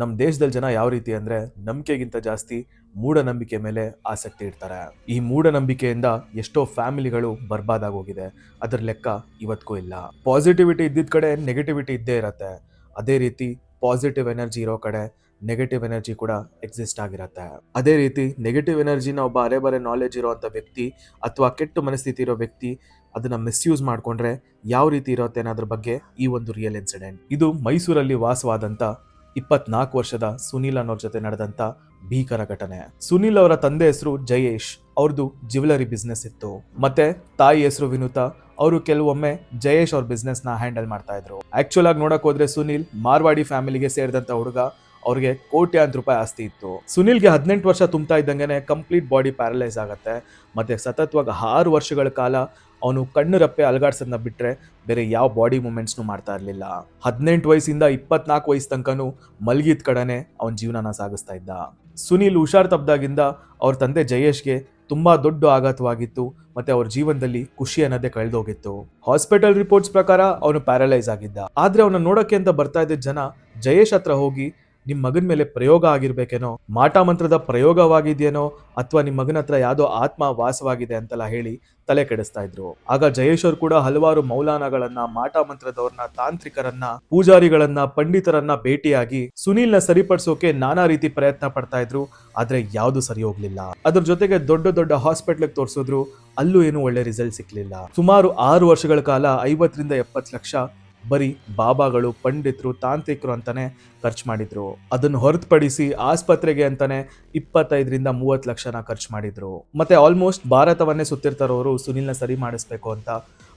ನಮ್ಮ ದೇಶದಲ್ಲಿ ಜನ ಯಾವ ರೀತಿ ಅಂದರೆ ನಂಬಿಕೆಗಿಂತ ಜಾಸ್ತಿ ಮೂಢನಂಬಿಕೆ ಮೇಲೆ ಆಸಕ್ತಿ ಇಡ್ತಾರೆ. ಈ ಮೂಢನಂಬಿಕೆಯಿಂದ ಎಷ್ಟೋ ಫ್ಯಾಮಿಲಿಗಳು ಬರ್ಬಾದಾಗೋಗಿದೆ. ಅದರ ಲೆಕ್ಕ ಇವತ್ತಿಗೂ ಇಲ್ಲ. ಪಾಸಿಟಿವಿಟಿ ಇದ್ದಿದ್ದ ಕಡೆ ನೆಗೆಟಿವಿಟಿ ಇದ್ದೇ ಇರತ್ತೆ. ಅದೇ ರೀತಿ ಪಾಸಿಟಿವ್ ಎನರ್ಜಿ ಇರೋ ಕಡೆ ನೆಗೆಟಿವ್ ಎನರ್ಜಿ ಕೂಡ ಎಕ್ಸಿಸ್ಟ್ ಆಗಿರುತ್ತೆ. ಅದೇ ರೀತಿ ನೆಗೆಟಿವ್ ಎನರ್ಜಿನ ಒಬ್ಬ ಅರೆಬರೆ ನಾಲೆಜ್ ಇರೋವಂಥ ವ್ಯಕ್ತಿ ಅಥವಾ ಕೆಟ್ಟ ಮನಸ್ಥಿತಿ ಇರೋ ವ್ಯಕ್ತಿ ಅದನ್ನ ಮಿಸ್ಯೂಸ್ ಮಾಡಿಕೊಂಡ್ರೆ ಯಾವ ರೀತಿ ಇರುತ್ತೆ ಅನ್ನೋದ್ರ ಬಗ್ಗೆ ಈ ಒಂದು ರಿಯಲ್ ಇನ್ಸಿಡೆಂಟ್. ಇದು ಮೈಸೂರಲ್ಲಿ ವಾಸವಾದಂತ ಇಪ್ಪತ್ನಾಲ್ಕು ವರ್ಷದ ಸುನೀಲ್ ಅನ್ನೋರ್ ಜೊತೆ ನಡೆದಂತ ಭೀಕರ ಘಟನೆ. ಸುನೀಲ್ ಅವರ ತಂದೆ ಹೆಸರು ಜಯೇಶ್ ಅವ್ರದ್ದು ಜ್ಯುವೆಲರಿ ಬಿಸ್ನೆಸ್ ಇತ್ತು. ಮತ್ತೆ ತಾಯಿ ಹೆಸರು ವಿನುತಾ, ಅವರು ಕೆಲವೊಮ್ಮೆ ಜಯೇಶ್ ಅವ್ರ ಬಿಸ್ನೆಸ್ನ ಹ್ಯಾಂಡಲ್ ಮಾಡ್ತಾ ಇದ್ರು. ಆಕ್ಚುಲ್ ಆಗಿ ನೋಡಕ್ ಹೋದ್ರೆ ಸುನೀಲ್ ಮಾರ್ವಾಡಿ ಫ್ಯಾಮಿಲಿಗೆ ಸೇರಿದಂತ ಹುಡುಗ ಅವ್ರಿಗೆ ಕೋಟ್ಯಾಂತರ ರೂಪಾಯಿ ಆಸ್ತಿ ಇತ್ತು. ಸುನಿಲ್ಗೆ ಹದಿನೆಂಟು ವರ್ಷ ತುಂಬ್ತಾ ಇದ್ದಂಗೆ ಕಂಪ್ಲೀಟ್ ಬಾಡಿ ಪ್ಯಾರಲೈಸ್ ಆಗತ್ತೆ. ಮತ್ತೆ ಸತತವಾಗಿ ಆರು ವರ್ಷಗಳ ಕಾಲ ಅವನು ಕಣ್ಣು ರಪ್ಪೆ ಅಲಗಾಡ್ಸೋದನ್ನ ಬಿಟ್ಟರೆ ಬೇರೆ ಯಾವ ಬಾಡಿ ಮೂಮೆಂಟ್ಸ್ನು ಮಾಡ್ತಾ ಇರಲಿಲ್ಲ. ಹದಿನೆಂಟು ವಯಸ್ಸಿಂದ ಇಪ್ಪತ್ನಾಲ್ಕು ವಯಸ್ಸು ತನಕನೂ ಮಲಗಿದ ಕಡೆನೆ ಅವನ ಜೀವನನ ಸಾಗಿಸ್ತಾ ಇದ್ದ. ಸುನೀಲ್ ಹುಷಾರ್ ತಪ್ಪದಾಗಿಂದ ಅವ್ರ ತಂದೆ ಜಯೇಶ್ಗೆ ತುಂಬಾ ದೊಡ್ಡ ಆಘಾತವಾಗಿತ್ತು, ಮತ್ತೆ ಅವ್ರ ಜೀವನದಲ್ಲಿ ಖುಷಿ ಅನ್ನೋದೇ ಕಳೆದೋಗಿತ್ತು. ಹಾಸ್ಪಿಟಲ್ ರಿಪೋರ್ಟ್ಸ್ ಪ್ರಕಾರ ಅವನು ಪ್ಯಾರಲೈಸ್ ಆಗಿದ್ದ. ಆದ್ರೆ ಅವನ ನೋಡಕ್ಕೆ ಅಂತ ಬರ್ತಾ ಇದ್ದ ಜನ ಜಯೇಶ್ ಹತ್ರ ಹೋಗಿ ನಿಮ್ ಮಗನ ಮೇಲೆ ಪ್ರಯೋಗ ಆಗಿರ್ಬೇಕೇನೋ, ಮಾಟ ಮಂತ್ರದ ಪ್ರಯೋಗವಾಗಿದೆಯೇನೋ, ಅಥವಾ ನಿಮ್ಮ ಮಗನ ಹತ್ರ ಯಾವ್ದೋ ಆತ್ಮ ವಾಸವಾಗಿದೆ ಅಂತೆಲ್ಲ ಹೇಳಿ ತಲೆ ಕೆಡಿಸ್ತಾ ಇದ್ರು. ಆಗ ಜಯೇಶ್ವರ್ ಕೂಡ ಹಲವಾರು ಮೌಲಾನಗಳನ್ನ, ಮಾಟ ಮಂತ್ರದವ್ರನ್ನ, ತಾಂತ್ರಿಕರನ್ನ, ಪೂಜಾರಿಗಳನ್ನ, ಪಂಡಿತರನ್ನ ಭೇಟಿಯಾಗಿ ಸುನೀಲ್ನ ಸರಿಪಡಿಸೋಕೆ ನಾನಾ ರೀತಿ ಪ್ರಯತ್ನ ಪಡ್ತಾ ಇದ್ರು, ಆದ್ರೆ ಯಾವುದು ಸರಿ ಹೋಗ್ಲಿಲ್ಲ. ಅದ್ರ ಜೊತೆಗೆ ದೊಡ್ಡ ದೊಡ್ಡ ಹಾಸ್ಪಿಟ್ಲಿಗೆ ತೋರಿಸಿದ್ರು, ಅಲ್ಲೂ ಏನು ಒಳ್ಳೆ ರಿಸಲ್ಟ್ ಸಿಕ್ಲಿಲ್ಲ. ಸುಮಾರು ಆರು ವರ್ಷಗಳ ಕಾಲ ಐವತ್ತರಿಂದ ಎಪ್ಪತ್ತು ಲಕ್ಷ ಬರೀ ಬಾಬಾಗಳು, ಪಂಡಿತರು, ತಾಂತ್ರಿಕರು ಅಂತಾನೆ ಖರ್ಚು ಮಾಡಿದ್ರು. ಅದನ್ನು ಹೊರತುಪಡಿಸಿ ಆಸ್ಪತ್ರೆಗೆ ಅಂತಾನೆ ಇಪ್ಪತ್ತೈದರಿಂದ ಮೂವತ್ತು ಲಕ್ಷನ ಖರ್ಚು ಮಾಡಿದ್ರು. ಮತ್ತೆ ಆಲ್ಮೋಸ್ಟ್ ಭಾರತವನ್ನೇ ಸುತ್ತಿರ್ತಾರೋರು ಸುನಿಲ್ನ ಸರಿ ಮಾಡಿಸ್ಬೇಕು ಅಂತ.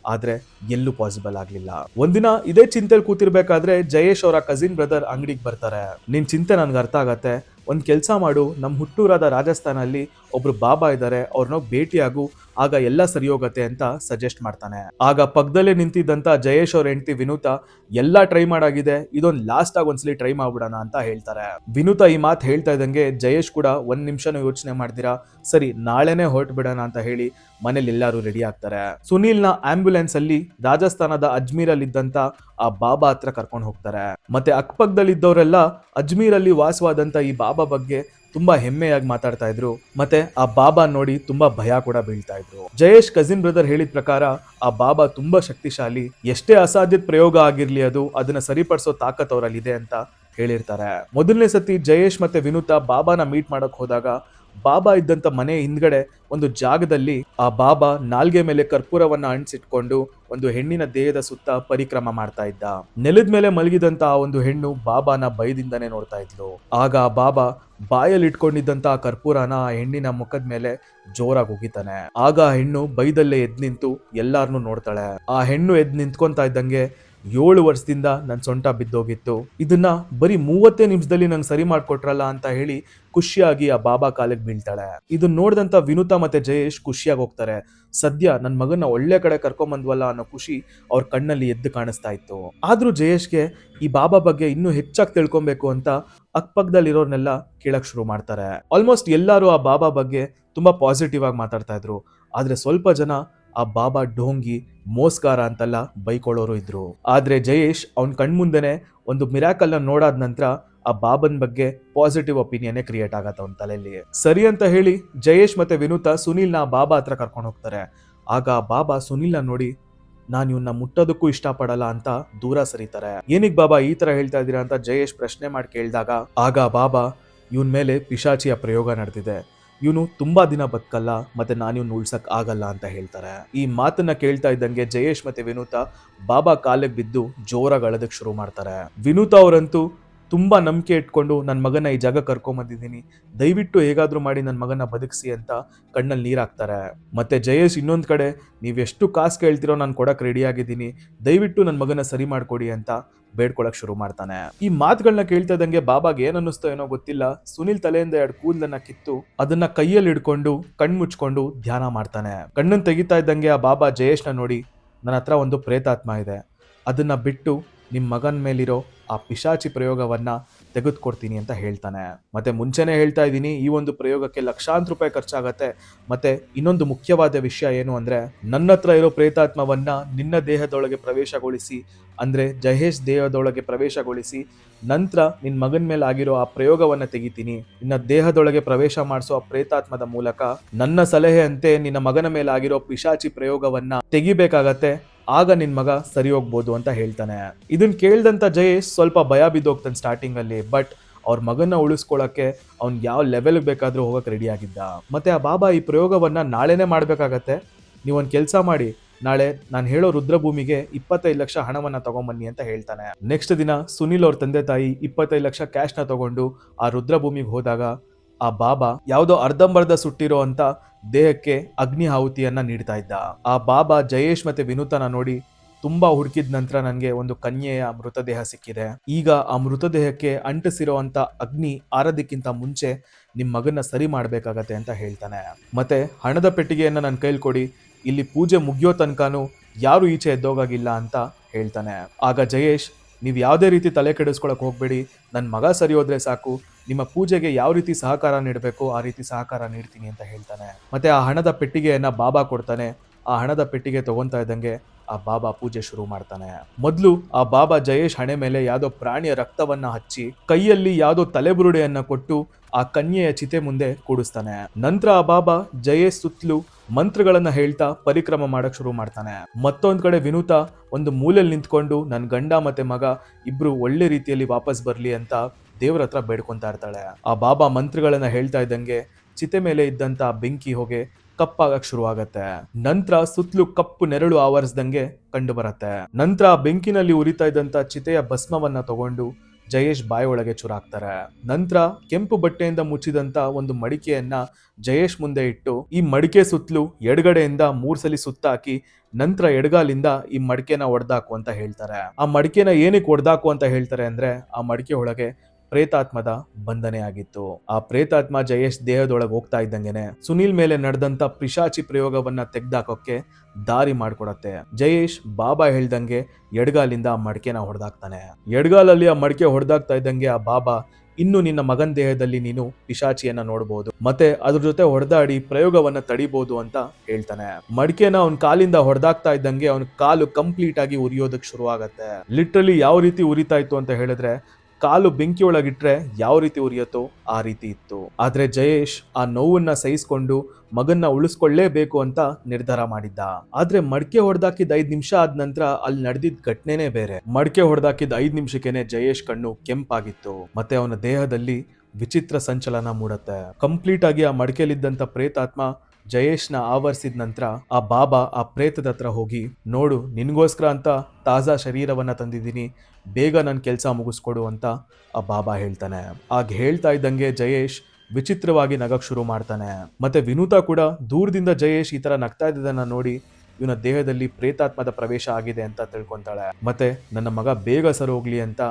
ಆದರೆ ಎಲ್ಲೂ ಪಾಸಿಬಲ್ ಆಗಲಿಲ್ಲ. ಒಂದಿನ ಇದೇ ಚಿಂತೆಲಿ ಕೂತಿರ್ಬೇಕಾದ್ರೆ ಜಯೇಶ್ ಅವರ ಕಸಿನ್ ಬ್ರದರ್ ಅಂಗಡಿಗೆ ಬರ್ತಾರೆ. ನಿನ್ನ ಚಿಂತೆ ನನ್ಗೆ ಅರ್ಥ ಆಗತ್ತೆ. ಒಂದು ಕೆಲಸ ಮಾಡು. ನಮ್ಮ ಹುಟ್ಟೂರಾದ ರಾಜಸ್ಥಾನಲ್ಲಿ ಒಬ್ರು ಬಾಬಾ ಇದ್ದಾರೆ ಅವ್ರನ್ನ ಭೇಟಿಯಾಗು ಆಗ ಎಲ್ಲ ಸರಿ ಹೋಗತ್ತೆ ಅಂತ ಸಜೆಸ್ಟ್ ಮಾಡ್ತಾನೆ. ಆಗ ಪಕ್ಕದಲ್ಲೇ ನಿಂತಿದ್ದಂತ ಜಯೇಶ್ ಅವ್ರ ಹೆಂಡತಿ ವಿನೂತ, ಎಲ್ಲ ಟ್ರೈ ಮಾಡಾಗಿದೆ, ಇದೊಂದು ಲಾಸ್ಟ್ ಆಗಿ ಒಂದ್ಸಲಿ ಟ್ರೈ ಮಾಡ್ಬಿಡೋಣ ಅಂತ ಹೇಳ್ತಾರೆ. ವಿನೂತ ಈ ಮಾತು ಹೇಳ್ತಾ ಇದ್ದಂಗೆ ಜಯೇಶ್ ಕೂಡ ಒಂದ್ ನಿಮಿಷನೂ ಯೋಚನೆ ಮಾಡ್ದಿರಾ ಸರಿ ನಾಳೆನೆ ಹೊರಟು ಬಿಡೋಣ ಅಂತ ಹೇಳಿ ಮನೇಲಿ ಎಲ್ಲರೂ ರೆಡಿ ಆಗ್ತಾರೆ. ಸುನೀಲ್ನ ಆಂಬ್ಯುಲೆನ್ಸ್ ಅಲ್ಲಿ ರಾಜಸ್ಥಾನದ ಅಜ್ಮೀರಲ್ಲಿ ಇದ್ದಂತ ಆ ಬಾಬಾ ಹತ್ರ ಕರ್ಕೊಂಡು ಹೋಗ್ತಾರೆ. ಮತ್ತೆ ಅಕ್ಕಪಕ್ಕದಲ್ಲಿ ಇದ್ದವರೆಲ್ಲ ಅಜ್ಮೀರಲ್ಲಿ ವಾಸವಾದಂತ ಈ ಬಾಬಾ ಬಗ್ಗೆ ತುಂಬಾ ಹೆಮ್ಮೆಯಾಗಿ ಮಾತಾಡ್ತಾ ಇದ್ರು. ಮತ್ತೆ ಆ ಬಾಬಾ ನೋಡಿ ತುಂಬಾ ಭಯ ಕೂಡ ಬೀಳ್ತಾ ಇದ್ರು. ಜಯೇಶ್ ಕಸಿನ್ ಬ್ರದರ್ ಹೇಳಿದ ಪ್ರಕಾರ ಆ ಬಾಬಾ ತುಂಬಾ ಶಕ್ತಿಶಾಲಿ, ಎಷ್ಟೇ ಅಸಾಧ್ಯದ ಪ್ರಯೋಗ ಆಗಿರ್ಲಿ ಅದು ಅದನ್ನ ಸರಿಪಡಿಸೋ ತಾಕತ್ ಅವರಲ್ಲಿ ಇದೆ ಅಂತ ಹೇಳಿರ್ತಾರೆ. ಮೊದಲನೇ ಸತಿ ಜಯೇಶ್ ಮತ್ತೆ ವಿನುತಾ ಬಾಬಾನ ಮೀಟ್ ಮಾಡಕ್ ಹೋದಾಗ ಬಾಬಾ ಇದ್ದಂತ ಮನೆ ಹಿಂದ್ಗಡೆ ಒಂದು ಜಾಗದಲ್ಲಿ ಆ ಬಾಬಾ ನಾಲ್ಗೆ ಮೇಲೆ ಕರ್ಪೂರವನ್ನ ಅಂಟಿಸಿಟ್ಕೊಂಡು ಒಂದು ಹೆಣ್ಣಿನ ದೇಹದ ಸುತ್ತ ಪರಿಕ್ರಮ ಮಾಡ್ತಾ ಇದ್ದ. ನೆಲದ ಮೇಲೆ ಮಲಗಿದಂತ ಆ ಒಂದು ಹೆಣ್ಣು ಬಾಬಾನ ಭಯದಿಂದನೇ ನೋಡ್ತಾ ಇದ್ಲು. ಆಗ ಆ ಬಾಬಾ ಬಾಯಲ್ಲಿ ಇಟ್ಕೊಂಡಿದ್ದಂತ ಆ ಕರ್ಪೂರನ ಆ ಹೆಣ್ಣಿನ ಮುಖದ ಮೇಲೆ ಜೋರಾಗಿ ಹೋಗಿತಾನೆ ಆಗ ಆ ಹೆಣ್ಣು ಬೈದಲ್ಲೇ ಎದ್ ನಿಂತು ಎಲ್ಲಾರನು ನೋಡ್ತಾಳೆ. ಆ ಹೆಣ್ಣು ಎದ್ ನಿಂತ್ಕೊಂತ ಇದ್ದಂಗೆ ಏಳು ವರ್ಷದಿಂದ ನನ್ನ ಸೊಂಟ ಬಿದ್ದೋಗಿತ್ತು. ಇದನ್ನ ಬರೀ ಮೂವತ್ತೇ ನಿಮಿಷದಲ್ಲಿ ನಂಗೆ ಸರಿ ಮಾಡ್ಕೊಟ್ರಲ್ಲ ಅಂತ ಹೇಳಿ ಖುಷಿಯಾಗಿ ಆ ಬಾಬಾ ಕಾಲಿಗೆ ಬೀಳ್ತಾಳೆ. ಇದನ್ನ ನೋಡಿದಂತ ವಿನುತಾ ಮತ್ತೆ ಜಯೇಶ್ ಖುಷಿಯಾಗಿ ಹೋಗ್ತಾರೆ. ಸದ್ಯ ನನ್ನ ಮಗನ ಒಳ್ಳೆ ಕಡೆ ಕರ್ಕೊಂಬಂದ್ವಲ್ಲ ಅನ್ನೋ ಖುಷಿ ಅವ್ರ ಕಣ್ಣಲ್ಲಿ ಎದ್ದು ಕಾಣಿಸ್ತಾ ಇತ್ತು. ಆದ್ರೂ ಜಯೇಶ್ಗೆ ಈ ಬಾಬಾ ಬಗ್ಗೆ ಇನ್ನೂ ಹೆಚ್ಚಾಗಿ ತಿಳ್ಕೊಬೇಕು ಅಂತ ಅಕ್ಕಪಕ್ಕದಲ್ಲಿರೋರ್ನೆಲ್ಲ ಕೇಳಕ್ ಶುರು ಮಾಡ್ತಾರೆ. ಆಲ್ಮೋಸ್ಟ್ ಎಲ್ಲರೂ ಆ ಬಾಬಾ ಬಗ್ಗೆ ತುಂಬಾ ಪಾಸಿಟಿವ್ ಆಗಿ ಮಾತಾಡ್ತಾ ಇದ್ರು. ಆದ್ರೆ ಸ್ವಲ್ಪ ಜನ ಆ ಬಾಬಾ ಡೋಂಗಿ ಮೋಸ್ಕಾರ ಅಂತೆಲ್ಲ ಬೈಕೊಳ್ಳೋರು ಇದ್ರು. ಆದ್ರೆ ಜಯೇಶ್ ಅವನ ಕಣ್ಮುಂದೆ ಒಂದು ಮಿರಾಕಲ್ನ ನೋಡಾದ ನಂತರ ಆ ಬಾಬನ್ ಬಗ್ಗೆ ಪಾಸಿಟಿವ್ ಒಪಿನಿಯನ್ ಕ್ರಿಯೇಟ್ ಆಗತ್ತ ಅವನ ತಲೆಯಲ್ಲಿ. ಸರಿ ಅಂತ ಹೇಳಿ ಜಯೇಶ್ ಮತ್ತೆ ವಿನೂತ ಸುನೀಲ್ನ ಬಾಬಾ ಹತ್ರ ಕರ್ಕೊಂಡು ಹೋಗ್ತಾರೆ. ಆಗ ಬಾಬಾ ಸುನೀಲ್ನ ನೋಡಿ, ನಾನು ಇವನ್ನ ಮುಟ್ಟೋದಕ್ಕೂ ಇಷ್ಟಪಡಲ್ಲ ಅಂತ ದೂರ ಸರಿತಾರೆ. ಏನಿಗ್ ಬಾಬಾ ಈ ತರ ಹೇಳ್ತಾ ಇದ್ದೀರಾ ಅಂತ ಜಯೇಶ್ ಪ್ರಶ್ನೆ ಮಾಡಿ ಕೇಳಿದಾಗ, ಆಗ ಬಾಬಾ, ಇವನ್ ಮೇಲೆ ಪಿಶಾಚಿಯ ಪ್ರಯೋಗ ನಡೆದಿದೆ. ಇವನು ತುಂಬಾ ದಿನ ಬದುಕಲ್ಲ, ಮತ್ತೆ ನಾನು ಇವ್ನು ಉಳ್ಸಕ್ ಆಗಲ್ಲ ಅಂತ ಹೇಳ್ತಾರೆ. ಈ ಮಾತನ್ನ ಕೇಳ್ತಾ ಇದ್ದಂಗೆ ಜಯೇಶ್ ಮತ್ತೆ ವಿನೂತ ಬಾಬಾ ಕಾಲಿಗೆ ಬಿದ್ದು ಜೋರಾಗಿ ಅಳದಕ್ಕೆ ಶುರು ಮಾಡ್ತಾರೆ. ವಿನೂತ ಅವರಂತೂ ತುಂಬಾ ನಂಬಿಕೆ ಇಟ್ಕೊಂಡು ನನ್ನ ಮಗನ ಈ ಜಾಗ ಕರ್ಕೊಂಬಂದಿದ್ದೀನಿ ದಯವಿಟ್ಟು ಹೇಗಾದರೂ ಮಾಡಿ ನನ್ನ ಮಗನ ಬದುಕಿಸಿ ಅಂತ ಕಣ್ಣಲ್ಲಿ ನೀರು ಹಾಕ್ತಾರೆ ಮತ್ತೆ ಜಯೇಶ್ ಇನ್ನೊಂದು ಕಡೆ ನೀವೆಷ್ಟು ಕಾಸು ಕೇಳ್ತಿರೋ ನಾನು ಕೊಡಕ್ಕೆ ರೆಡಿ ಆಗಿದ್ದೀನಿ. ದಯವಿಟ್ಟು ನನ್ನ ಮಗನ ಸರಿ ಮಾಡಿಕೊಡಿ ಅಂತ ಬೇಡ್ಕೊಳಕ್ ಶುರು ಮಾಡ್ತಾನೆ. ಈ ಮಾತುಗಳನ್ನ ಕೇಳ್ತಾ ಇದ್ದಂಗೆ ಬಾಬಾಗೆ ಏನ್ ಅನ್ನಿಸ್ತೋ ಏನೋ ಗೊತ್ತಿಲ್ಲ. ಸುನಿಲ್ ತಲೆಯಿಂದ ಎರಡು ಕೂದಲನ್ನ ಕಿತ್ತು ಅದನ್ನ ಕೈಯಲ್ಲಿ ಹಿಡ್ಕೊಂಡು ಕಣ್ಣು ಮುಚ್ಕೊಂಡು ಧ್ಯಾನ ಮಾಡ್ತಾನೆ. ಕಣ್ಣನ್ನು ತೆಗಿತಾ ಇದ್ದಂಗೆ ಆ ಬಾಬಾ ಜಯೇಶ್ನ ನೋಡಿ ನನ್ನ ಹತ್ರ ಒಂದು ಪ್ರೇತಾತ್ಮ ಇದೆ. ಅದನ್ನ ಬಿಟ್ಟು ನಿಮ್ಮ ಮಗನ ಮೇಲಿರೋ ಆ ಪಿಶಾಚಿ ಪ್ರಯೋಗವನ್ನ ತೆಗೆದುಕೊಡ್ತೀನಿ ಅಂತ ಹೇಳ್ತಾನೆ. ಮತ್ತೆ ಮುಂಚೆನೆ ಹೇಳ್ತಾ ಇದ್ದೀನಿ, ಈ ಒಂದು ಪ್ರಯೋಗಕ್ಕೆ ಲಕ್ಷಾಂತರ ರೂಪಾಯಿ ಖರ್ಚಾಗತ್ತೆ. ಮತ್ತೆ ಇನ್ನೊಂದು ಮುಖ್ಯವಾದ ವಿಷಯ ಏನು ಅಂದ್ರೆ, ನನ್ನ ಹತ್ರ ಇರೋ ಪ್ರೇತಾತ್ಮವನ್ನ ನಿನ್ನ ದೇಹದೊಳಗೆ ಪ್ರವೇಶಗೊಳಿಸಿ, ಅಂದ್ರೆ ಜಹೇಶ್ ದೇಹದೊಳಗೆ ಪ್ರವೇಶಗೊಳಿಸಿ, ನಂತರ ನಿನ್ನ ಮಗನ ಮೇಲೆ ಆಗಿರೋ ಆ ಪ್ರಯೋಗವನ್ನ ತೆಗಿತೀನಿ. ನಿನ್ನ ದೇಹದೊಳಗೆ ಪ್ರವೇಶ ಮಾಡಿಸೋ ಪ್ರೇತಾತ್ಮದ ಮೂಲಕ ನನ್ನ ಸಲಹೆಯಂತೆ ನಿನ್ನ ಮಗನ ಮೇಲೆ ಆಗಿರೋ ಪಿಶಾಚಿ ಪ್ರಯೋಗವನ್ನ ತೆಗಿಬೇಕಾಗತ್ತೆ. ಆಗ ನಿನ್ ಮಗ ಸರಿ ಹೋಗ್ಬೋದು ಅಂತ ಹೇಳ್ತಾನೆ. ಇದನ್ನ ಕೇಳ್ದಂತ ಜಯೇಶ್ ಸ್ವಲ್ಪ ಭಯ ಬಿದ್ದೋಗ್ತಾನೆ ಸ್ಟಾರ್ಟಿಂಗ್ ಅಲ್ಲಿ ಬಟ್ ಅವ್ರ ಮಗನ ಉಳಿಸ್ಕೊಳಕ್ಕೆ ಅವ್ನ್ ಯಾವ ಲೆವೆಲ್ ಬೇಕಾದ್ರೂ ಹೋಗಕ್ ರೆಡಿ ಆಗಿದ್ದ. ಮತ್ತೆ ಆ ಬಾಬಾ ಈ ಪ್ರಯೋಗವನ್ನ ನಾಳೆನೆ ಮಾಡ್ಬೇಕಾಗತ್ತೆ? ನೀವೊಂದು ಕೆಲಸ ಮಾಡಿ, ನಾಳೆ ನಾನು ಹೇಳೋ ರುದ್ರಭೂಮಿಗೆ ಇಪ್ಪತ್ತೈದು ಲಕ್ಷ ಹಣವನ್ನ ತಗೊಂಬನ್ನಿ ಅಂತ ಹೇಳ್ತಾನೆ. ನೆಕ್ಸ್ಟ್ ದಿನ ಸುನಿಲ್ ಅವ್ರ ತಂದೆ ತಾಯಿ ಇಪ್ಪತ್ತೈದು ಲಕ್ಷ ಕ್ಯಾಶ್ನ ತಗೊಂಡು ಆ ರುದ್ರಭೂಮಿಗೆ ಹೋದಾಗ ಆ ಬಾಬಾ ಯಾವುದೋ ಅರ್ಧಂಬರ್ಧ ಸುಟ್ಟಿರೋ ಅಂತ ದೇಹಕ್ಕೆ ಅಗ್ನಿ ಆಹುತಿಯನ್ನ ನೀಡ್ತಾ ಇದ್ದ. ಆ ಬಾಬಾ ಜಯೇಶ್ ಮತ್ತೆ ವಿನೂತನ ನೋಡಿ ತುಂಬಾ ಹುಡುಕಿದ ನಂತರ ನನಗೆ ಒಂದು ಕನ್ಯೆಯ ಮೃತದೇಹ ಸಿಕ್ಕಿದೆ. ಈಗ ಆ ಮೃತದೇಹಕ್ಕೆ ಅಂಟಿಸಿರುವಂತ ಅಗ್ನಿ ಆರದಕ್ಕಿಂತ ಮುಂಚೆ ನಿಮ್ಮ ಮಗನ ಸರಿ ಮಾಡಬೇಕಾಗತ್ತೆ ಅಂತ ಹೇಳ್ತಾನೆ. ಮತ್ತೆ ಹಣದ ಪೆಟ್ಟಿಗೆಯನ್ನ ನನ್ನ ಕೈಲಿ ಕೊಡಿ, ಇಲ್ಲಿ ಪೂಜೆ ಮುಗಿಯೋ ತನಕನೂ ಯಾರು ಈಚೆ ಎದ್ದೋಗಾಗಿಲ್ಲ ಅಂತ ಹೇಳ್ತಾನೆ. ಆಗ ಜಯೇಶ್, ನೀವು ಯಾವುದೇ ರೀತಿ ತಲೆ ಕೆಡಿಸ್ಕೊಳಕ್ ಹೋಗ್ಬೇಡಿ ನನ್ನ ಮಗ ಸರಿ ಹೋದ್ರೆ ಸಾಕು ನಿಮ್ಮ ಪೂಜೆಗೆ ಯಾವ ರೀತಿ ಸಹಕಾರ ನೀಡಬೇಕು, ಆ ರೀತಿ ಸಹಕಾರ ನೀಡ್ತೀನಿ ಅಂತ ಹೇಳ್ತಾನೆ. ಮತ್ತೆ ಆ ಹಣದ ಪೆಟ್ಟಿಗೆಯನ್ನ ಬಾಬಾ ಕೊಡ್ತಾನೆ. ಆ ಹಣದ ಪೆಟ್ಟಿಗೆ ತಗೊಂತಾ ಇದ್ದಂಗೆ ಆ ಬಾಬಾ ಪೂಜೆ ಶುರು ಮಾಡ್ತಾನೆ. ಮೊದಲು ಆ ಬಾಬಾ ಜಯೇಶ್ ಹಣೆ ಮೇಲೆ ಯಾವುದೋ ಪ್ರಾಣಿಯ ರಕ್ತವನ್ನ ಹಚ್ಚಿ, ಕೈಯಲ್ಲಿ ಯಾವುದೋ ತಲೆಬುರುಡೆಯನ್ನ ಕೊಟ್ಟು ಆ ಕನ್ಯೆಯ ಚಿತೆ ಮುಂದೆ ಕೂಡಿಸ್ತಾನೆ. ನಂತರ ಆ ಬಾಬಾ ಜಯೇಶ್ ಸುತ್ತಲೂ ಮಂತ್ರಗಳನ್ನ ಹೇಳ್ತಾ ಪರಿಕ್ರಮ ಮಾಡಕ್ ಶುರು ಮಾಡ್ತಾನೆ. ಮತ್ತೊಂದ್ ಕಡೆ ವಿನೂತ ಒಂದು ಮೂಲೆಯಲ್ಲಿ ನಿಂತ್ಕೊಂಡು ನನ್ನ ಗಂಡ ಮತ್ತೆ ಮಗ, ಇಬ್ರು ಒಳ್ಳೆ ರೀತಿಯಲ್ಲಿ ವಾಪಸ್ ಬರ್ಲಿ ಅಂತ ದೇವ್ರ ಹತ್ರ ಬೇಡ್ಕೊಂತಾ ಇರ್ತಾಳೆ. ಆ ಬಾಬಾ ಮಂತ್ರಗಳನ್ನ ಹೇಳ್ತಾ ಇದ್ದಂಗೆ ಚಿತೆ ಮೇಲೆ ಇದ್ದಂತ ಬೆಂಕಿ ಹೊಗೆ ಕಪ್ಪಾಗಕ್ ಶುರುವಾಗತ್ತೆ. ನಂತರ ಸುತ್ತಲೂ ಕಪ್ಪು ನೆರಳು ಆವರಿಸ್ದಂಗೆ ಕಂಡು ಬರತ್ತೆ ನಂತರ ಬೆಂಕಿನಲ್ಲಿ ಉರಿತಾ ಇದ್ದಂತ ಚಿತೆಯ ಭಸ್ಮವನ್ನ ತಗೊಂಡು ಜಯೇಶ್ ಬಾಯೊಳಗೆ ಚುರಾಕ್ತಾರೆ ನಂತರ ಕೆಂಪು ಬಟ್ಟೆಯಿಂದ ಮುಚ್ಚಿದಂತ ಒಂದು ಮಡಿಕೆಯನ್ನ ಜಯೇಶ್ ಮುಂದೆ ಇಟ್ಟು ಈ ಮಡಿಕೆ ಸುತ್ತಲೂ ಎಡಗಡೆಯಿಂದ ಮೂರ್ ಸಲಿ ಸುತ್ತಾಕಿ ನಂತರ ಎಡಗಾಲಿಂದ ಈ ಮಡಿಕೆನ ಒಡ್ದಾಕು ಅಂತ ಹೇಳ್ತಾರೆ. ಆ ಮಡಿಕೆನ ಏನಕ್ಕೆ ಒಡ್ದಾಕು ಅಂತ ಹೇಳ್ತಾರೆ ಅಂದ್ರೆ ಆ ಮಡಿಕೆ ಒಳಗೆ ಪ್ರೇತಾತ್ಮದ ಬಂಧನೆ ಆಗಿತ್ತು. ಆ ಪ್ರೇತಾತ್ಮ ಜಯೇಶ್ ದೇಹದೊಳಗೆ ಹೋಗ್ತಾ ಇದ್ದಂಗೆನೆ ಸುನೀಲ್ ಮೇಲೆ ನಡೆದಂತ ಪಿಶಾಚಿ ಪ್ರಯೋಗವನ್ನ ತೆಗ್ದಾಕೋಕೆ ದಾರಿ ಮಾಡ್ಕೊಡತ್ತೆ. ಜಯೇಶ್ ಬಾಬಾ ಹೇಳ್ದಂಗೆ ಎಡ್ಗಾಲಿಂದ ಆ ಮಡಕೆನ ಹೊಡೆದಾಕ್ತಾನೆ. ಎಡಗಾಲಲ್ಲಿ ಆ ಮಡಿಕೆ ಹೊಡೆದಾಗ್ತಾ ಇದ್ದಂಗೆ ಆ ಬಾಬಾ, ಇನ್ನು ನಿನ್ನ ಮಗನ್ ದೇಹದಲ್ಲಿ ನೀನು ಪಿಶಾಚಿಯನ್ನ ನೋಡಬಹುದು ಮತ್ತೆ ಅದ್ರ ಜೊತೆ ಹೊಡೆದಾಡಿ ಪ್ರಯೋಗವನ್ನ ತಡಿಬಹುದು ಅಂತ ಹೇಳ್ತಾನೆ. ಮಡಿಕೆನ ಅವನ್ ಕಾಲಿಂದ ಹೊಡೆದಾಗ್ತಾ ಇದ್ದಂಗೆ ಅವನ ಕಾಲು ಕಂಪ್ಲೀಟ್ ಆಗಿ ಉರಿಯೋದಕ್ ಶುರು ಆಗತ್ತೆ ಲಿಟ್ರಲಿ ಯಾವ ರೀತಿ ಉರಿತಾ ಇತ್ತು ಅಂತ ಹೇಳಿದ್ರೆ ಕಾಲು ಬೆಂಕಿ ಒಳಗಿಟ್ರೆ ಯಾವ ರೀತಿ ಉರಿಯತ್ತೋ ಆ ರೀತಿ ಇತ್ತು. ಆದ್ರೆ ಜಯೇಶ್ ಆ ನೋವನ್ನ ಸಹಿಸಿಕೊಂಡು ಮಗನ್ನ ಉಳಿಸ್ಕೊಳ್ಳೇಬೇಕು ಅಂತ ನಿರ್ಧಾರ ಮಾಡಿದ್ದ. ಆದ್ರೆ ಮಡಕೆ ಹೊಡೆದಾಕಿದ ಐದ್ ನಿಮಿಷ ಆದ ನಂತರ ಅಲ್ಲಿ ನಡೆದಿದ್ದ ಘಟನೆನೇ ಬೇರೆ. ಮಡ್ಕೆ ಹೊಡೆದಾಕಿದ ಐದ್ ನಿಮಿಷಕ್ಕೆನೆ ಜಯೇಶ್ ಕಣ್ಣು ಕೆಂಪಾಗಿತ್ತು. ಮತ್ತೆ ಅವನ ದೇಹದಲ್ಲಿ ವಿಚಿತ್ರ ಸಂಚಲನ ಮೂಡತ್ತೆ. ಕಂಪ್ಲೀಟ್ ಆಗಿ ಆ ಮಡಿಕೆಲಿದ್ದಂತ ಪ್ರೇತಾತ್ಮ ಜಯೇಶ್ನ ಆವರಿಸಿದ ನಂತರ ಆ ಬಾಬಾ ಆ ಪ್ರೇತದ ಹತ್ರ ಹೋಗಿ, ನೋಡು, ನಿನ್ಗೋಸ್ಕರ ಅಂತ ತಾಜಾ ಶರೀರವನ್ನ ತಂದಿದ್ದೀನಿ. ಬೇಗ ನನ್ನ ಕೆಲಸ ಮುಗಿಸ್ಕೊಡು ಅಂತ ಆ ಬಾಬಾ ಹೇಳ್ತಾನೆ. ಆಗ ಹೇಳ್ತಾ ಇದ್ದಂಗೆ ಜಯೇಶ್ ವಿಚಿತ್ರವಾಗಿ ನಗಕ್ ಶುರು ಮಾಡ್ತಾನೆ. ಮತ್ತೆ ವಿನೂತ ಕೂಡ ದೂರದಿಂದ ಜಯೇಶ್ ಈ ತರ ನಗ್ತಾ ಇದ್ದದನ್ನ ನೋಡಿ ಇವನ ದೇಹದಲ್ಲಿ ಪ್ರೇತಾತ್ಮದ ಪ್ರವೇಶ ಆಗಿದೆ ಅಂತ ತಿಳ್ಕೊಂತಾಳೆ. ಮತ್ತೆ ನನ್ನ ಮಗ ಬೇಗ ಸರ್ ಹೋಗ್ಲಿ ಅಂತ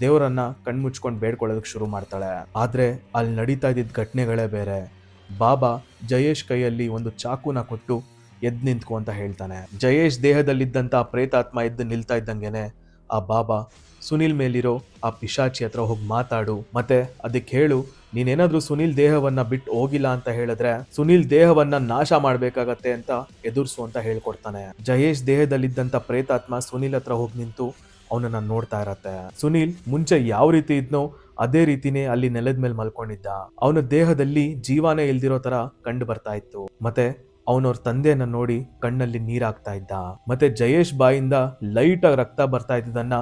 ದೇವರನ್ನ ಕಣ್ಮುಚ್ಕೊಂಡು ಬೇಡ್ಕೊಳ್ಳೋದಕ್ಕೆ ಶುರು ಮಾಡ್ತಾಳೆ. ಆದ್ರೆ ಅಲ್ಲಿ ನಡೀತಾ ಇದ್ದಿದ್ದ ಘಟನೆಗಳೇ ಬೇರೆ. ಬಾಬಾ ಜಯೇಶ್ ಕೈಯಲ್ಲಿ ಒಂದು ಚಾಕುನ ಕೊಟ್ಟು ಎದ್ದು ನಿಂತ್ಕೊ ಅಂತ ಹೇಳ್ತಾನೆ. ಜಯೇಶ್ ದೇಹದಲ್ಲಿದ್ದಂತ ಪ್ರೇತಾತ್ಮ ಎದ್ದು ನಿಲ್ತಾ ಇದ್ದಂಗೆನೆ ಆ ಬಾಬಾ, ಸುನಿಲ್ ಮೇಲಿರೋ ಆ ಪಿಶಾಚಿ ಹತ್ರ ಹೋಗಿ ಮಾತಾಡು. ಮತ್ತೆ ಅದಕ್ಕೆ ಹೇಳು, ನೀನೇನಾದ್ರೂ ಸುನಿಲ್ ದೇಹವನ್ನ ಬಿಟ್ಟು ಹೋಗಿಲ್ಲ ಅಂತ ಹೇಳಿದ್ರೆ ಸುನಿಲ್ ದೇಹವನ್ನ ನಾಶ ಮಾಡ್ಬೇಕಾಗತ್ತೆ ಅಂತ ಎದುರಿಸು ಅಂತ ಹೇಳ್ಕೊಡ್ತಾನೆ. ಜಯೇಶ್ ದೇಹದಲ್ಲಿದ್ದಂತ ಪ್ರೇತಾತ್ಮ ಸುನಿಲ್ ಹತ್ರ ಹೋಗಿ ನಿಂತು ಅವನನ್ನ ನೋಡ್ತಾ ಇರತ್ತೆ. ಸುನಿಲ್ ಮುಂಚೆ ಯಾವ ರೀತಿ ಇದ್ನೋ ಅದೇ ರೀತಿನೇ ಅಲ್ಲಿ ನೆಲದ ಮೇಲೆ ಮಲ್ಕೊಂಡಿದ್ದ. ಅವನ ದೇಹದಲ್ಲಿ ಜೀವಾನೇ ಇಲ್ದಿರೋ ತರ ಕಂಡು ಬರ್ತಾ ಇತ್ತು. ಮತ್ತೆ ಅವನವ್ರ ತಂದೆಯನ್ನ ನೋಡಿ ಕಣ್ಣಲ್ಲಿ ನೀರಾಗ್ತಾ ಇದ್ದ. ಮತ್ತೆ ಜಯೇಶ್ ಬಾಯಿಂದ ಲೈಟ್ ಆಗಿ ರಕ್ತ ಬರ್ತಾ ಇದ್ದದನ್ನ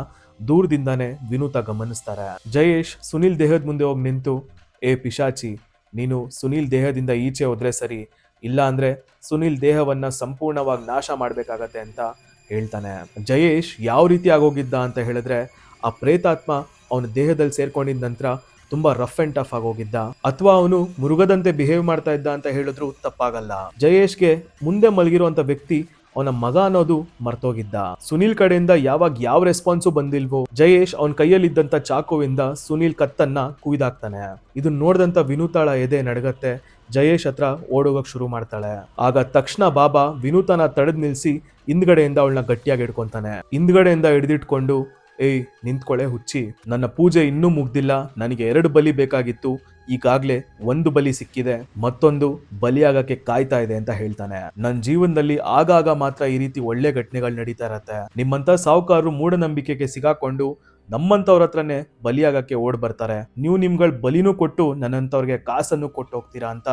ದೂರದಿಂದಾನೇ ವಿನೂತ ಗಮನಿಸ್ತಾರೆ. ಜಯೇಶ್ ಸುನಿಲ್ ದೇಹದ ಮುಂದೆ ಹೋಗಿ ನಿಂತು, ಏ ಪಿಶಾಚಿ, ನೀನು ಸುನಿಲ್ ದೇಹದಿಂದ ಈಚೆ ಹೋದ್ರೆ ಸರಿ ಇಲ್ಲ ಅಂದ್ರೆ ಸುನಿಲ್ ದೇಹವನ್ನ ಸಂಪೂರ್ಣವಾಗಿ ನಾಶ ಮಾಡ್ಬೇಕಾಗತ್ತೆ ಅಂತ ಹೇಳ್ತಾನೆ. ಜಯೇಶ್ ಯಾವ ರೀತಿ ಆಗೋಗಿದ್ದ ಅಂತ ಹೇಳಿದ್ರೆ, ಆ ಪ್ರೇತಾತ್ಮ ಅವನ ದೇಹದಲ್ಲಿ ಸೇರ್ಕೊಂಡಿದ್ದ ನಂತರ ತುಂಬಾ ರಫ್ ಅಂಡ್ ಟಫ್ ಆಗೋಗಿದ್ದ. ಅಥವಾ ಅವನು ಮುರುಗದಂತೆ ಬಿಹೇವ್ ಮಾಡ್ತಾ ಇದ್ದ ಅಂತ ಹೇಳಿದ್ರು ತಪ್ಪಾಗಲ್ಲ. ಜಯೇಶ್ಗೆ ಮುಂದೆ ಮಲಗಿರುವಂತ ವ್ಯಕ್ತಿ ಅವನ ಮಗ ಅನ್ನೋದು ಮರ್ತೋಗಿದ್ದ. ಸುನಿಲ್ ಕಡೆಯಿಂದ ಯಾವಾಗ ಯಾವ ರೆಸ್ಪಾನ್ಸು ಬಂದಿಲ್ವೋ, ಜಯೇಶ್ ಅವನ ಕೈಯಲ್ಲಿದ್ದಂತ ಚಾಕುವಿಂದ ಸುನಿಲ್ ಕತ್ತನ್ನ ಕುಯ್ದಾಕ್ತಾನೆ. ಇದನ್ನ ನೋಡ್ದಂತ ವಿನೂತಾಳ ಎದೆ ನಡಗತ್ತೆ. ಜಯೇಶ್ ಹತ್ರ ಓಡೋಗಕ್ ಶುರು ಮಾಡ್ತಾಳೆ. ಆಗ ತಕ್ಷಣ ಬಾಬಾ ವಿನೂತನ ತಡೆದ್ ನಿಲ್ಸಿ ಹಿಂದ್ಗಡೆಯಿಂದ ಅವಳನ್ನ ಗಟ್ಟಿಯಾಗಿ ಹಿಡ್ಕೊಂತಾನೆ. ಹಿಂದ್ಗಡೆಯಿಂದ ಹಿಡಿದಿಟ್ಕೊಂಡು ಏಯ್ ನಿಂತ್ಕೊಳ್ಳೆ ಹುಚ್ಚಿ. ನನ್ನ ಪೂಜೆ ಇನ್ನೂ ಮುಗ್ದಿಲ್ಲ. ನನಗೆ ಎರಡು ಬಲಿ ಬೇಕಾಗಿತ್ತು. ಈಗಾಗ್ಲೇ ಒಂದು ಬಲಿ ಸಿಕ್ಕಿದೆ. ಮತ್ತೊಂದು ಬಲಿಯಾಗಕ್ಕೆ ಕಾಯ್ತಾ ಇದೆ ಅಂತ ಹೇಳ್ತಾನೆ. ನನ್ನ ಜೀವನದಲ್ಲಿ ಆಗಾಗ ಮಾತ್ರ ಈ ರೀತಿ ಒಳ್ಳೆ ಘಟನೆಗಳು ನಡೀತಾ ಇರತ್ತೆ. ನಿಮ್ಮಂತ ಸಾಹುಕಾರರು ಮೂಢನಂಬಿಕೆಗೆ ಸಿಗಾಕೊಂಡು ನಮ್ಮಂತವ್ರ ಹತ್ರನೇ ಬಲಿಯಾಗಕ್ಕೆ ಓಡ್ ಬರ್ತಾರೆ ನೀವು ನಿಮ್ಗಳ ಬಲಿನೂ ಕೊಟ್ಟು ನನ್ನಂತವ್ರಿಗೆ ಕಾಸನ್ನು ಕೊಟ್ಟು ಹೋಗ್ತೀರಾ ಅಂತ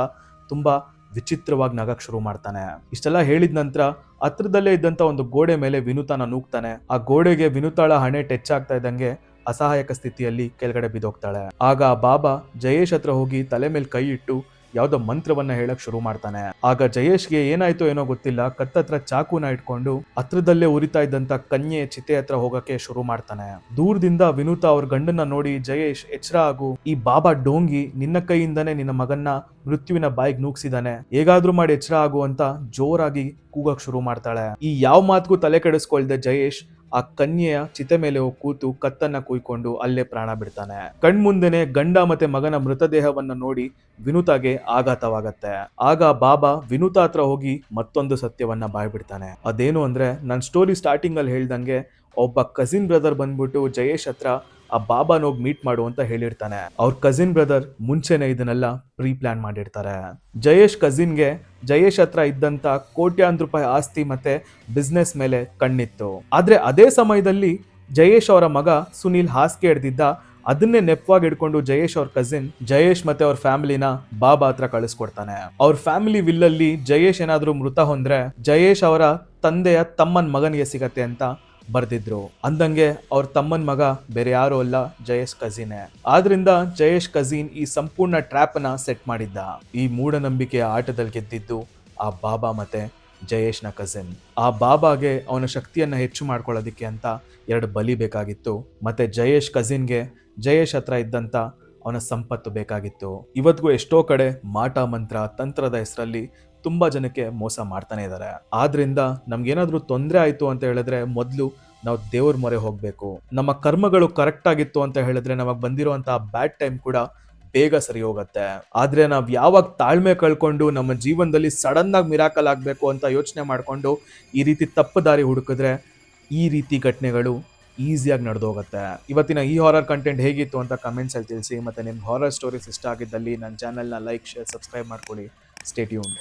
ತುಂಬಾ ವಿಚಿತ್ರವಾಗಿ ನಗಕ್ ಶುರು ಮಾಡ್ತಾನೆ. ಇಷ್ಟೆಲ್ಲ ಹೇಳಿದ ನಂತರ ಹತ್ರದಲ್ಲೇ ಇದ್ದಂತ ಒಂದು ಗೋಡೆ ಮೇಲೆ ವಿನುತಾನ ನೂಗ್ತಾನೆ. ಆ ಗೋಡೆಗೆ ವಿನೂತಾಳ ಹಣೆ ಟಚ್ ಆಗ್ತಾ ಇದ್ದಂಗೆ ಅಸಹಾಯಕ ಸ್ಥಿತಿಯಲ್ಲಿ ಕೆಳಗಡೆ ಬಿದ್ದೋಗ್ತಾಳೆ. ಆಗ ಬಾಬಾ ಜಯೇಶ್ ಹತ್ರ ಹೋಗಿ ತಲೆ ಮೇಲೆ ಕೈ ಇಟ್ಟು ಯಾವ್ದೋ ಮಂತ್ರವನ್ನ ಹೇಳಕ್ ಶುರು ಮಾಡ್ತಾನೆ. ಆಗ ಜಯೇಶ್ಗೆ ಏನಾಯ್ತೋ ಏನೋ ಗೊತ್ತಿಲ್ಲ. ಕತ್ತತ್ರ ಚಾಕುನ ಇಟ್ಕೊಂಡು ಹತ್ರದಲ್ಲೇ ಉರಿತಾ ಇದ್ದಂತ ಕನ್ಯೆ ಚಿತೆ ಹತ್ರ ಹೋಗಕ್ಕೆ ಶುರು ಮಾಡ್ತಾನೆ. ದೂರದಿಂದ ವಿನೂತ ಅವ್ರ ಗಂಡನ್ನ ನೋಡಿ ಜಯೇಶ್ ಎಚ್ಚರ ಆಗು, ಈ ಬಾಬಾ ಡೋಂಗಿ ನಿನ್ನ ಕೈಯಿಂದನೇ ನಿನ್ನ ಮಗನ್ನ ಮೃತ್ಯುವಿನ ಬಾಯಿಗೆ ನೂಗ್ಸಿದಾನೆ. ಹೇಗಾದ್ರೂ ಮಾಡಿ ಎಚ್ಚರ ಆಗು ಅಂತ ಜೋರಾಗಿ ಕೂಗಕ್ ಶುರು ಮಾಡ್ತಾಳೆ. ಈ ಯಾವ ಮಾತಿಗೂ ತಲೆ ಕೆಡಿಸ್ಕೊಳ್ದೆ ಜಯೇಶ್ ಆ ಕನ್ಯೆಯ ಚಿತೆ ಮೇಲೆ ಕೂತು ಕತ್ತನ್ನ ಕುಯ್ಕೊಂಡು ಅಲ್ಲೇ ಪ್ರಾಣ ಬಿಡ್ತಾನೆ. ಕಣ್ಮುಂದೆನೆ ಗಂಡ ಮತ್ತೆ ಮಗನ ಮೃತದೇಹವನ್ನ ನೋಡಿ ವಿನುತಾಗೆ ಆಘಾತವಾಗತ್ತೆ. ಆಗ ಬಾಬಾ ವಿನುತ ಹತ್ರ ಹೋಗಿ ಮತ್ತೊಂದು ಸತ್ಯವನ್ನ ಬಾಯ್ಬಿಡ್ತಾನೆ. ಅದೇನು ಅಂದ್ರೆ ನನ್ನ ಸ್ಟೋರಿ ಸ್ಟಾರ್ಟಿಂಗ್ ಅಲ್ಲಿ ಹೇಳ್ದಂಗೆ ಒಬ್ಬ ಕಸಿನ್ ಬ್ರದರ್ ಬಂದ್ಬಿಟ್ಟು ಜಯೇಶ್ ಹತ್ರ ಆ ಬಾಬಾನ ಹೋಗಿ ಮೀಟ್ ಮಾಡು ಅಂತ ಹೇಳಿರ್ತಾನೆ. ಅವ್ರ ಕಸಿನ್ ಬ್ರದರ್ ಮುಂಚೆನೆ ಇದನ್ನೆಲ್ಲ ಪ್ರೀ ಪ್ಲಾನ್ ಮಾಡಿರ್ತಾರೆ. ಜಯೇಶ್ ಕಸಿನ್ಗೆ ಜಯೇಶ್ ಹತ್ರ ಇದ್ದಂತ ಕೋಟ್ಯಾಂತರ ರೂಪಾಯಿ ಆಸ್ತಿ ಮತ್ತೆ ಬಿಸ್ನೆಸ್ ಮೇಲೆ ಕಣ್ಣಿತ್ತು. ಆದ್ರೆ ಅದೇ ಸಮಯದಲ್ಲಿ ಜಯೇಶ್ ಅವರ ಮಗ ಸುನೀಲ್ ಹಾಸಿಗೆ ಹಿಡ್ದಿದ್ದ ಅದನ್ನೇ ನೆಪವಾಗಿ ಹಿಡ್ಕೊಂಡು ಜಯೇಶ್ ಅವ್ರ ಕಸಿನ್ ಜಯೇಶ್ ಮತ್ತೆ ಅವ್ರ ಫ್ಯಾಮಿಲಿನ ಬಾಬಾ ಹತ್ರ ಕಳಿಸ್ಕೊಡ್ತಾನೆ. ಅವ್ರ ಫ್ಯಾಮಿಲಿ ವಿಲ್ಲಲ್ಲಿ ಜಯೇಶ್ ಏನಾದ್ರೂ ಮೃತ ಹೊಂದ್ರೆ ಜಯೇಶ್ ಅವರ ತಂದೆಯ ತಮ್ಮನ್ ಮಗನಿಗೆ ಸಿಗತ್ತೆ ಅಂತ ಬರ್ದಿದ್ರು. ಅಂದಂಗೆ ಅವ್ರ ತಮ್ಮನ ಮಗ ಬೇರೆ ಯಾರು ಅಲ್ಲ, ಜಯೇಶ್ ಕಜಿನೇ ಆದ್ರಿಂದ ಜಯೇಶ್ ಕಝೀನ್ ಈ ಸಂಪೂರ್ಣ ಟ್ರ್ಯಾಪ್ನ ಸೆಟ್ ಮಾಡಿದ್ದ. ಈ ಮೂಢನಂಬಿಕೆಯ ಆಟದಲ್ಲಿ ಗೆದ್ದಿದ್ದು ಆ ಬಾಬಾ ಮತ್ತೆ ಜಯೇಶ್ನ ಕಸಿನ್ ಆ ಬಾಬಾಗೆ ಅವನ ಶಕ್ತಿಯನ್ನ ಹೆಚ್ಚು ಮಾಡ್ಕೊಳ್ಳೋದಿಕ್ಕೆ ಅಂತ ಎರಡು ಬಲಿ ಬೇಕಾಗಿತ್ತು. ಮತ್ತೆ ಜಯೇಶ್ ಕಸಿನ್ಗೆ ಜಯೇಶ್ ಹತ್ರ ಇದ್ದಂತ ಅವನ ಸಂಪತ್ತು ಬೇಕಾಗಿತ್ತು. ಇವತ್ತಿಗೂ ಎಷ್ಟೋ ಕಡೆ ಮಾಟ, ಮಂತ್ರ, ತಂತ್ರದ ಹೆಸರಲ್ಲಿ ತುಂಬಾ ಜನಕ್ಕೆ ಮೋಸ ಮಾಡ್ತಾನೆ ಇದ್ದಾರೆ ಆದ್ರಿಂದ ನಮ್ಗೇನಾದ್ರೂ ತೊಂದರೆ ಆಯ್ತು ಅಂತ ಹೇಳಿದ್ರೆ ಮೊದಲು ನಾವು ದೇವ್ರ ಮೊರೆ ಹೋಗ್ಬೇಕು. ನಮ್ಮ ಕರ್ಮಗಳು ಕರೆಕ್ಟ್ ಆಗಿತ್ತು ಅಂತ ಹೇಳಿದ್ರೆ ನಮಗ್ ಬಂದಿರುವಂತ ಬ್ಯಾಡ್ ಟೈಮ್ ಕೂಡ ಬೇಗ ಸರಿ ಹೋಗುತ್ತೆ. ಆದ್ರೆ ನಾವ್ ಯಾವಾಗ ತಾಳ್ಮೆ ಕಳ್ಕೊಂಡು ನಮ್ಮ ಜೀವನದಲ್ಲಿ ಸಡನ್ ಆಗಿ ಮಿರಾಕಲ್ ಆಗ್ಬೇಕು ಅಂತ ಯೋಚನೆ ಮಾಡ್ಕೊಂಡು ಈ ರೀತಿ ತಪ್ಪು ದಾರಿ ಹುಡುಕಿದ್ರೆ ಈ ರೀತಿ ಘಟನೆಗಳು ಈಸಿಯಾಗಿ ನಡೆದೋಗುತ್ತೆ ಇವತ್ತಿನ ಈ ಹಾರರ್ ಕಂಟೆಂಟ್ ಹೇಗಿತ್ತು ಅಂತ ಕಮೆಂಟ್ಸ್ ಅಲ್ಲಿ ತಿಳಿಸಿ, ಮತ್ತೆ ನಿಮ್ಗೆ ಹಾರರ್ ಸ್ಟೋರೀಸ್ ಇಷ್ಟ ಆಗಿದ್ದಲ್ಲಿ ನನ್ನ ಚಾನೆಲ್ನ ಲೈಕ್ ಶೇರ್ ಸಬ್ಸ್ಕ್ರೈಬ್ ಮಾಡ್ಕೊಳ್ಳಿ. ಸ್ಟೇಟ್ಯೂನ್